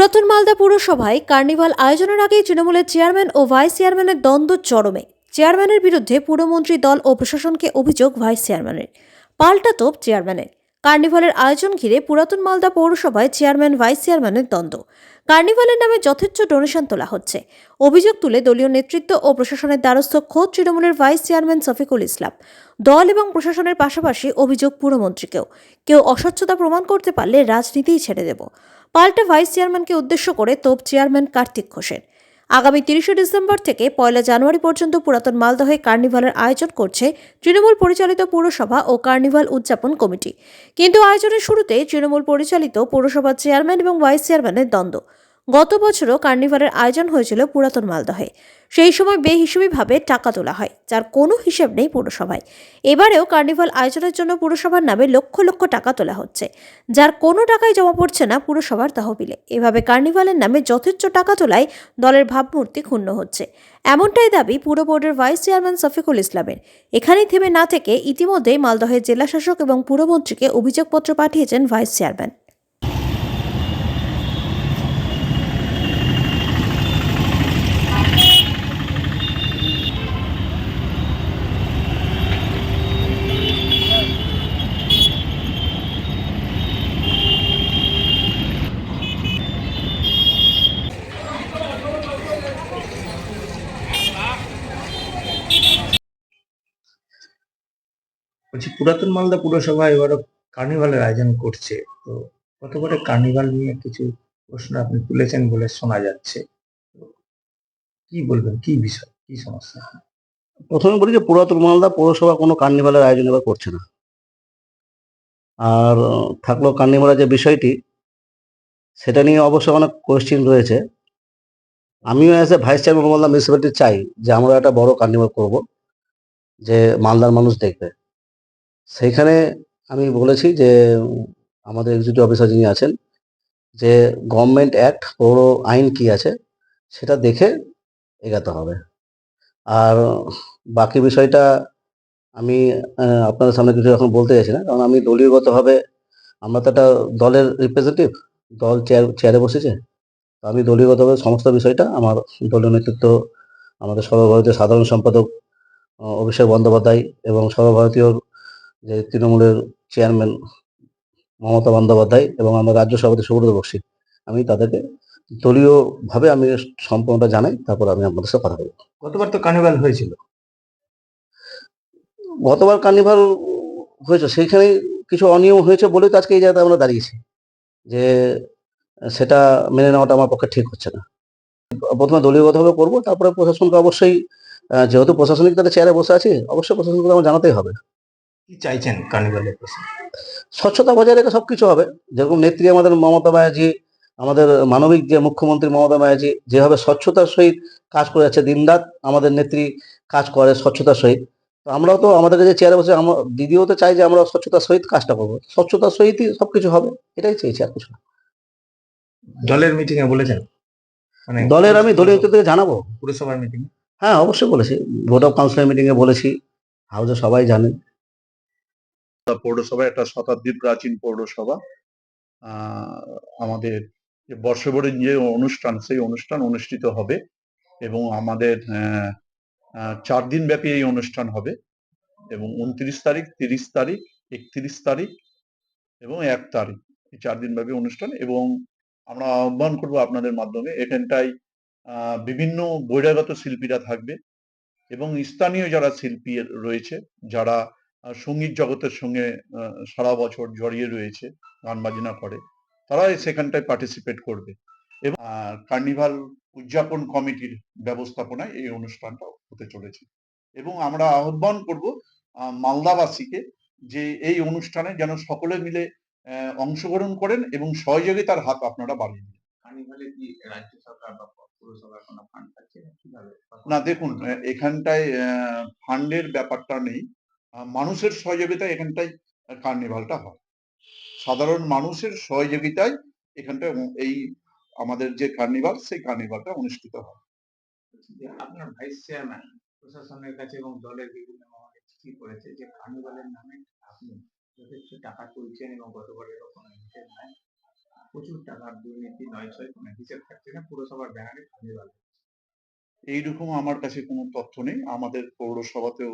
পুরাতন মালদা পুরসভায় কার্নিভাল আয়োজনের আগেই তৃণমূলের চেয়ারম্যান ও ভাইস চেয়ারম্যানের দ্বন্দ্ব চরমে। চেয়ারম্যানের বিরুদ্ধে পুরমন্ত্রী দল ও প্রশাসনকে অভিযোগ ভাইস চেয়ারম্যানের। পাল্টা তোপ চেয়ারম্যানের। কার্নিভালের আয়োজন ঘিরে পুরাতন মালদা পৌরসভায় চেয়ারম্যান, ভাইস চেয়ারম্যানের দ্বন্দ্ব। কার্নিভালের নামে যথেচ্ছ ডোনেশন তোলা হচ্ছে। অভিযোগ তুলে দলীয় নেতৃত্ব ও প্রশাসনের দ্বারস্থ খোদ তৃণমূলের ভাইস চেয়ারম্যান শফিকুল ইসলাম। দল এবং প্রশাসনের পাশাপাশি অভিযোগ পুরমন্ত্রীকেও। কেউ অস্বচ্ছতা প্রমাণ করতে পারলে রাজনীতিই ছেড়ে দেব। পাল্টা ভাইস চেয়ারম্যানকে উদ্দেশ্য করে তোপ চেয়ারম্যান কার্তিক ঘোষের। আগামী তিরিশে ডিসেম্বর থেকে পয়লা জানুয়ারি পর্যন্ত পুরাতন মালদহে কার্নিভালের আয়োজন করছে তৃণমূল পরিচালিত পৌরসভা ও কার্নিভাল উদযাপন কমিটি। কিন্তু আয়োজনের শুরুতে তৃণমূল পরিচালিত পৌরসভার চেয়ারম্যান এবং ভাইস চেয়ারম্যানের দ্বন্দ্ব। গত বছরও কার্নিভালের আয়োজন হয়েছিল পুরাতন মালদহে। সেই সময় বেহিসেবিভাবে টাকা তোলা হয়, যার কোনো হিসেব নেই পুরসভায়। এবারেও কার্নিভাল আয়োজনের জন্য পুরসভার নামে লক্ষ লক্ষ টাকা তোলা হচ্ছে, যার কোনো টাকাই জমা পড়ছে না পুরসভার তহবিলে। এভাবে কার্নিভালের নামে যথেচ্ছ টাকা তোলায় দলের ভাবমূর্তি ক্ষুণ্ণ হচ্ছে। এমনটাই দাবি পুর বোর্ডের ভাইস চেয়ারম্যান শফিকুল ইসলামের। এখানেই থেমে না থেকে ইতিমধ্যেই মালদহের জেলাশাসক এবং পুরমন্ত্রীকে অভিযোগপত্র পাঠিয়েছেন ভাইস চেয়ারম্যান। বলছি, পুরাতন মালদা পুরসভা এবারও কার্নিভালের আয়োজন করছে। তো কত করে কার্নিভাল নিয়ে কিছু প্রশ্ন আপনি তুলেছেন বলে শোনা যাচ্ছে। কি বলবেন, কি বিষয়, কি সমস্যা? প্রথমে বলি যে, পুরাতন মালদা পৌরসভা কোনো কার্নিভালের আয়োজন এবার করছে না। আর থাকল কার্নিভালের যে বিষয়টি, সেটা নিয়ে অবশ্য অনেক কোয়েশ্চেন রয়েছে। আমিও as a vice chairman Malda municipality চাই যে আমরা একটা বড় কার্নিভাল করব, যে মালদার মানুষ দেখবে। সেইখানে আমি বলেছি যে, আমাদের এক্সিকিউটিভ অফিসার যিনি আছেন, যে গভর্নমেন্ট অ্যাক্ট পৌর আইন কি আছে, সেটা দেখে এগাতে হবে। আর বাকি বিষয়টা আমি আপনাদের সামনে কিছু এখন বলতে চাইছি না, কারণ আমি দলীয়গতভাবে, আমরা তো একটা দলের রিপ্রেজেন্টেটিভ দল চেয়ার চেয়ারে বসেছে। তো আমি দলীয়গতভাবে সমস্ত বিষয়টা আমার দলীয় নেতৃত্ব, আমাদের সর্বভারতীয় সাধারণ সম্পাদক অভিষেক বন্দ্যোপাধ্যায় এবং সর্বভারতীয় যে তৃণমূলের চেয়ারম্যান মমতা বন্দ্যোপাধ্যায় এবং আমার রাজ্য সভাপতি সুব্রত বক্সি আমি তাদেরকে দলীয়ভাবে আমি সম্পূর্ণটা জানাই তারপর আমি আপনাদের সাথে কথা বলব। গতবার তো কার্নিভাল হয়েছিল। গতবার কার্নিভাল হয়েছে সেইখানে কিছু অনিয়ম হয়েছে বলেই তো আজকে এই জায়গাতে আমরা দাঁড়িয়েছি যে সেটা মেনে নেওয়াটা আমার পক্ষে ঠিক হচ্ছে না। প্রথমে দলীয়গতভাবে করব তারপরে প্রশাসনকে অবশ্যই যেহেতু প্রশাসনিক তাদের চেয়ারে বসে আছে অবশ্যই প্রশাসনকে আমার জানাতেই হবে। কি চাইছেন কার্নিভালের স্বচ্ছতা বজায় রেখে সবকিছু হবে। যেরকম নেত্রী আমাদের মমতা ব্যানার্জি আমাদের মানবিক যে মুখ্যমন্ত্রী মমতা ব্যানার্জি যেভাবে স্বচ্ছতার সহিত কাজ করে যাচ্ছে দিনরাত আমাদের নেত্রী কাজ করে স্বচ্ছতার সহিত। তো আমরাও তো আমাদের যে চেয়ারে বসে আমরা দিদিও তো চাই যে আমরা স্বচ্ছতার সহিত কাজটা করব। স্বচ্ছতার সহিতই সবকিছু হবে এটাই চেয়েছি আর কিছু না। দলের মিটিং এ বলেছেন? মানে দলের আমি দলীয় নেতৃত্বকে জানাব। পুরসভার মিটিং হ্যাঁ অবশ্যই বলেছি। বোর্ড অফ কাউন্সিলের মিটিং এ বলেছি। হাউসে সবাই জানেন। পৌরসভা একটা শতাব্দীর প্রাচীন পৌরসভা। আমাদের বর্ষবরণ যে অনুষ্ঠান, সেই অনুষ্ঠান অনুষ্ঠিত হবে এবং আমাদের চার দিন ব্যাপী এই অনুষ্ঠান হবে এবং উনত্রিশ তারিখ, তিরিশ তারিখ, একত্রিশ তারিখ এবং এক তারিখ এই চার দিন ব্যাপী অনুষ্ঠান এবং আমরা আহ্বান করব আপনাদের মাধ্যমে, এখানটায় বিভিন্ন বহিরাগত শিল্পীরা থাকবে এবং স্থানীয় যারা শিল্পী রয়েছে, যারা সংগীত জগতের সঙ্গে সারা বছর জড়িয়ে রয়েছে গান বাজনা করে তারা সেখানটায় পার্টিসিপেট করবে। এবং কার্নিভাল উদযাপন কমিটির ব্যবস্থাপনায় এই অনুষ্ঠানটা হতে চলেছে। এবং আমরা আহ্বান করব মালদাবাসীকে যে এই অনুষ্ঠানে যেন সকলে মিলে আহ, অংশগ্রহণ করেন এবং সহযোগিতার হাত আপনারা বাড়িয়ে দিন। না দেখুন আহ, এখানটায় ফান্ডের ব্যাপারটা নেই। মানুষের সহযোগিতায় এখানটায় কার্নিভালটা হয়। সাধারণ মানুষের সহযোগিতায় এখানটায় উম এই আমাদের যে কার্নিভাল সেই কার্নিভালটা অনুষ্ঠিত হয়। আপনার ভাইস চেয়ারম্যান প্রশাসনের কাছে এবং দলের বিভিন্ন মহলে চিঠি করেছে যে কার্নিভালের নামে আপনি যথেষ্ট টাকা তুলছেন এবং গতবারেরও কোনো হিসেব নাই। প্রচুর টাকার দুর্নীতি নয় ছয় কোনো হিসেব থাকছে না পুরসভার ব্যানারে কার্নিভাল এইরকম আমার কাছে কোনো তথ্য নেই। আমাদের পৌরসভাতেও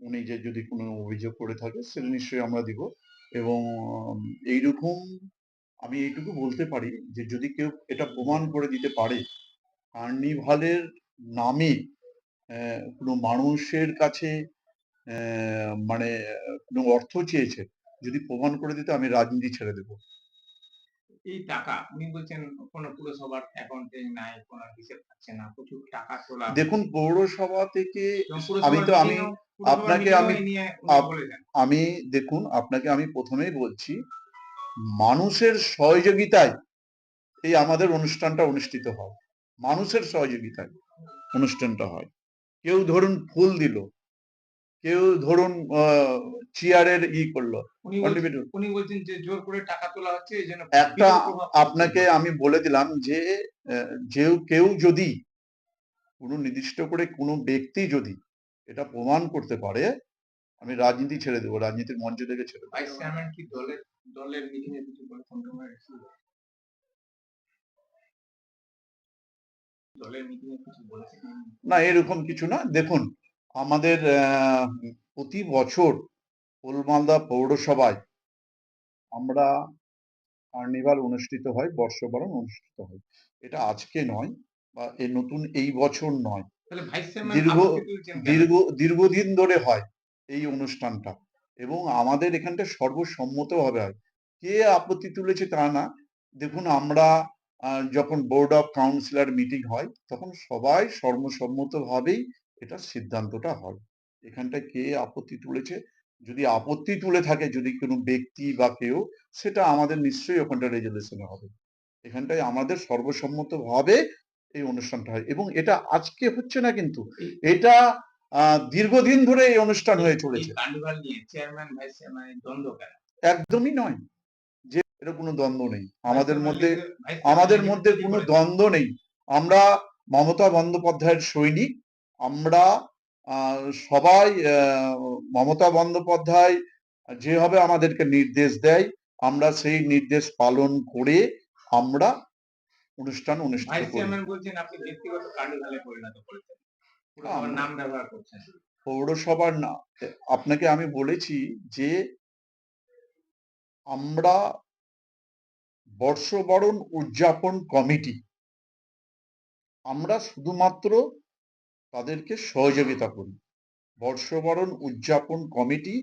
উনি যে যদি কোনো অভিযোগ করে থাকে সেটা নিশ্চয়ই আমরা দিব। এবং এইরকম আমি এইটুকু বলতে পারি যে যদি কেউ এটা প্রমাণ করে দিতে পারে, কার্নিভালের নামে কোনো মানুষের কাছে মানে কোনো অর্থ চেয়েছে, যদি প্রমাণ করে দিতে আমি রাজনীতি ছেড়ে দেবো। এই টাকা উনি বলছেন কোনো পুরসভার অ্যাকাউন্টে নাই কোনো হিসেব থাকছে না প্রচুর টাকা তোলা দেখুন পৌরসভা থেকে আমি তো আমি আপনাকে আমি- আমি দেখুন আপনাকে আমি প্রথমেই বলছি মানুষের সহযোগিতায় এই আমাদের অনুষ্ঠানটা অনুষ্ঠিত হয়। মানুষের সহযোগিতায় অনুষ্ঠানটা হয়। কেউ ধরুন ফুল দিল কেউ ধরুন চেয়ারের ই করল উনি বলছেন- contributor। উনি বলছেন যে জোর করে টাকা তোলা হচ্ছে এই জন্য একটা। আপনাকে আমি বলে দিলাম যে যে কেউ যদি কোনো নির্দিষ্ট করে কোনো ব্যক্তি যদি এটা প্রমাণ করতে পারে আমি রাজনীতি ছেড়ে দেবো রাজনীতির মঞ্চ থেকে ছেড়ে দেবো ভাইস চেয়ারম্যান কি দলের দলের মিটিং এ কিছু বলেছেন তোমার দলের মিটিং এ কিছু বলেছেন না এরকম কিছু না দেখুন আমাদের আহ, প্রতি বছর ফুলমালদা পৌরসভায় আমরা কার্নিভাল অনুষ্ঠিত হয় বর্ষবরণ অনুষ্ঠিত হয়। এটা আজকে নয় বা এ নতুন এই বছর নয়। দীর্ঘ-? দীর্ঘ দীর্ঘদিন ধরে হয় এই অনুষ্ঠানটা এবং আমাদের এখানটা সর্বসম্মতভাবে হয়। কে আপত্তি তুলেছে তা না। দেখুন আমরা যখন বোর্ড অফ কাউন্সিলর মিটিং হয় তখন সবাই সর্বসম্মতভাবেই এটা সিদ্ধান্তটা হয়। এখানটায় কে আপত্তি তুলেছে? যদি আপত্তি তুলে থাকে যদি কোনো ব্যক্তি বা কেউ সেটা আমাদের নিশ্চয়ই ওখানটা রেজলিউশনে হবে। এখানটায় আমাদের সর্বসম্মতভাবে এই অনুষ্ঠানটা হয় এবং এটা আজকে হচ্ছে না কিন্তু এটা দীর্ঘদিন ধরে এই অনুষ্ঠান হয়ে চলেছে। চেয়ারম্যান ভাইস দ্বন্দ্ব একদমই নয়। যে এটা কোনো দ্বন্দ্ব নেই। আমাদের মধ্যে আমাদের মধ্যে কোনো দ্বন্দ্ব নেই। আমরা মমতা বন্দ্যোপাধ্যায়ের সৈনিক আমরা সবাই মমতা বন্দ্যোপাধ্যায় যেভাবে আমাদেরকে নির্দেশ দেয় আমরা সেই নির্দেশ পালন করে আমরা অনুষ্ঠান অনুষ্ঠিত করি। আপনি ব্যক্তিগত পরিণত করেছেন। পুরসভার আমরা- নাম ব্যবহার করছেন। পৌরসভার না আপনাকে আমি বলেছি যে আমরা বর্ষবরণ উদযাপন কমিটি আমরা শুধুমাত্র তাদেরকে সহযোগিতা করি বর্ষবরণ উদযাপন কমিটি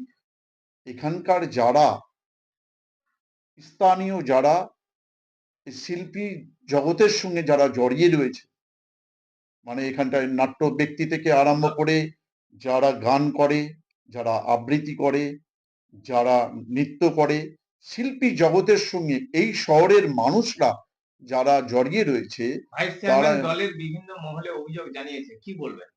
এখানকার যারা, স্থানীয় যারা শিল্পী জগতের সঙ্গে যারা জড়িয়ে রয়েছে মানে এখানটায় নাট্য ব্যক্তি থেকে আরম্ভ করে যারা গান করে, যারা আবৃত্তি করে, যারা নৃত্য করে, শিল্পী জগতের সঙ্গে এই শহরের মানুষরা যারা জড়িয়ে রয়েছে তারা- দলের বিভিন্ন মহলে অভিযোগ জানিয়েছে কি বলবেন?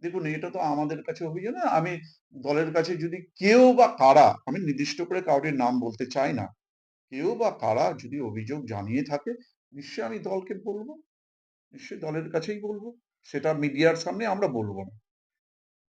দেখুন এটা তো আমাদের কাছে অভিযোগ না। আমি দলের কাছে যদি কেউ বা কারা আমি নির্দিষ্ট করে কাউরির নাম বলতে চাই না কেউ বা কারা যদি অভিযোগ জানিয়ে থাকে নিশ্চয়ই আমি দলকে বলব। নিশ্চয়ই দলের কাছেই বলব। সেটা মিডিয়ার সামনে আমরা বলব না।